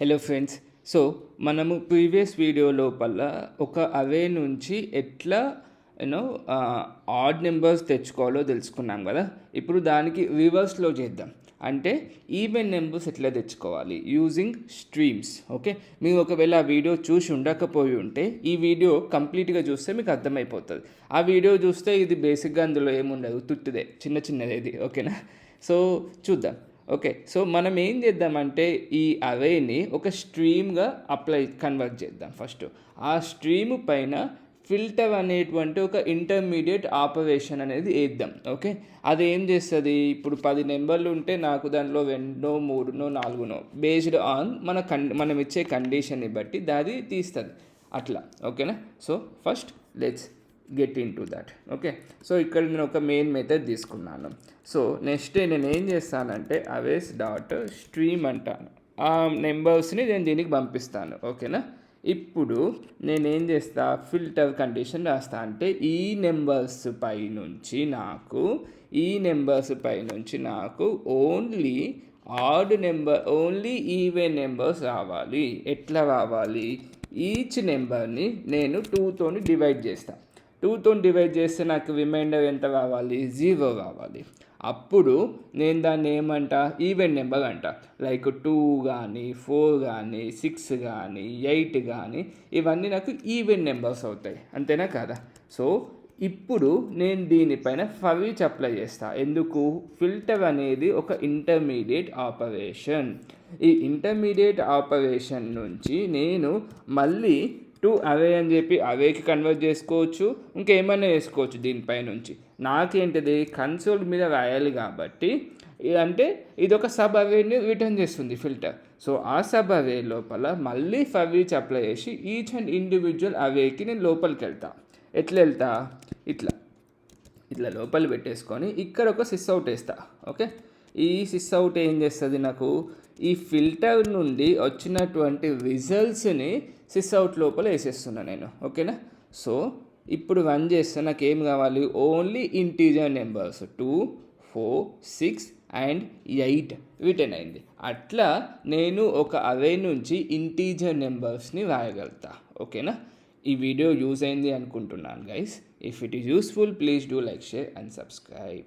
Hello friends so మనము previous video లోపల ఒక అవే నుంచి ఎట్లా యూనో ఆడ్ నెంబర్స్ తెచ్చుకోవాలో తెలుసుకున్నాం కదా. ఇప్పుడు దానికి రివర్స్లో చేద్దాం. అంటే ఈవెన్ నెంబర్స్ ఎట్లా తెచ్చుకోవాలి? యూజింగ్ స్ట్రీమ్స్ ఓకే మీరు ఒకవేళ ఆ వీడియో చూసి ఉండకపోయి ఉంటే ఈ వీడియో కంప్లీట్గా చూస్తే మీకు అర్థమైపోతుంది. ఆ వీడియో చూస్తే ఇది బేసిక్గా అందులో ఏముండదు తుట్టిదే చిన్న చిన్నది ఇది ఓకేనా సో చూద్దాం. ఓకే సో మనం ఏం చేద్దామంటే ఈ అవేని ఒక స్ట్రీమ్గా అప్లై కన్వర్ట్ చేద్దాం ఫస్ట్. ఆ స్ట్రీమ్ పైన ఫిల్టర్ అనేటువంటి ఒక ఇంటర్మీడియట్ ఆపరేషన్ అనేది వేద్దాం ఓకే? అది ఏం చేస్తుంది? ఇప్పుడు పది నెంబర్లు ఉంటే నాకు దాంట్లో రెండో మూడునో నాలుగునో బేస్డ్ ఆన్ మన కన్ మనం ఇచ్చే కండిషన్ని బట్టి దాది తీస్తుంది. అట్లా ఓకేనా? So first let's get into that okay so ఇక్కడ నేను ఒక మెయిన్ మెథడ్ తీసుకున్నాను. సో నెక్స్ట్ నేను ఏం చేస్తానంటే అవేస్ డాట్ స్ట్రీమ్ అంటాను. ఆ నెంబర్స్ని నేను దీనికి పంపిస్తాను. ఓకేనా ఇప్పుడు నేనేం చేస్తా? ఫిల్టర్ కండిషన్ రాస్తా. అంటే ఈ నెంబర్స్ పై నుంచి నాకు ఈ నెంబర్స్ పై నుంచి నాకు only odd number only even numbers రావాలి. ఎట్లా రావాలి? ఈచ్ నెంబర్ని నేను టూతోని డివైడ్ చేస్తాను టూతో డివైడ్ చేస్తే నాకు రిమైండర్ ఎంత కావాలి? జీరో కావాలి. అప్పుడు నేను దాన్ని ఏమంట? ఈవెన్ నెంబర్ అంట. లైక్ టూ కానీ ఫోర్ కానీ సిక్స్ కానీ ఎయిట్ కానీ ఇవన్నీ నాకు ఈవెన్ నెంబర్స్ అవుతాయి. అంతేనా కదా? సో ఇప్పుడు నేను దీనిపైన ఫరీచ్ అప్లై చేస్తా. ఎందుకు? ఫిల్టర్ అనేది ఒక ఇంటర్మీడియట్ ఆపరేషన్. ఈ ఇంటర్మీడియట్ ఆపరేషన్ నుంచి నేను మళ్ళీ టు అవే అని చెప్పి అవేకి కన్వర్ట్ చేసుకోవచ్చు ఇంకేమైనా చేసుకోవచ్చు దీనిపై నుంచి. నాకేంటిది? కన్సోల్ మీద రాయాలి కాబట్టి అంటే ఇది ఒక సబ్ అవేని రిటర్న్ చేస్తుంది ఫిల్టర్ సో ఆ సబ్ అవే లోపల మళ్ళీ ఫర్వీచ్ అప్లై చేసి ఈచ్ అండ్ ఇండివిజువల్ అవేకి నేను లోపలికి వెళ్తా. ఎట్లా వెళ్తా? ఇట్లా. ఇట్లా లోపల పెట్టేసుకొని ఇక్కడ ఒక సిస్ అవుట్ వేస్తా. ఓకే? ఈ సిస్ అవుట్ ఏం చేస్తుంది నాకు? ఈ ఫిల్టర్ నుండి వచ్చినటువంటి రిజల్ట్స్ని సిస్ అవుట్ లోపల వేసేస్తున్నా నేను ఓకేనా? సో ఇప్పుడు రన్ చేస్తే నాకు ఏం కావాలి? Only integer numbers. Two four six and eight. Return అయింది? అట్లా నేను ఒక అవే నుంచి ఇంటీజర్ నెంబర్స్ని రాయగలుగుతా ఓకేనా? ఈ వీడియో యూజ్ అయింది అనుకుంటున్నాను guys if it is useful please do like share and subscribe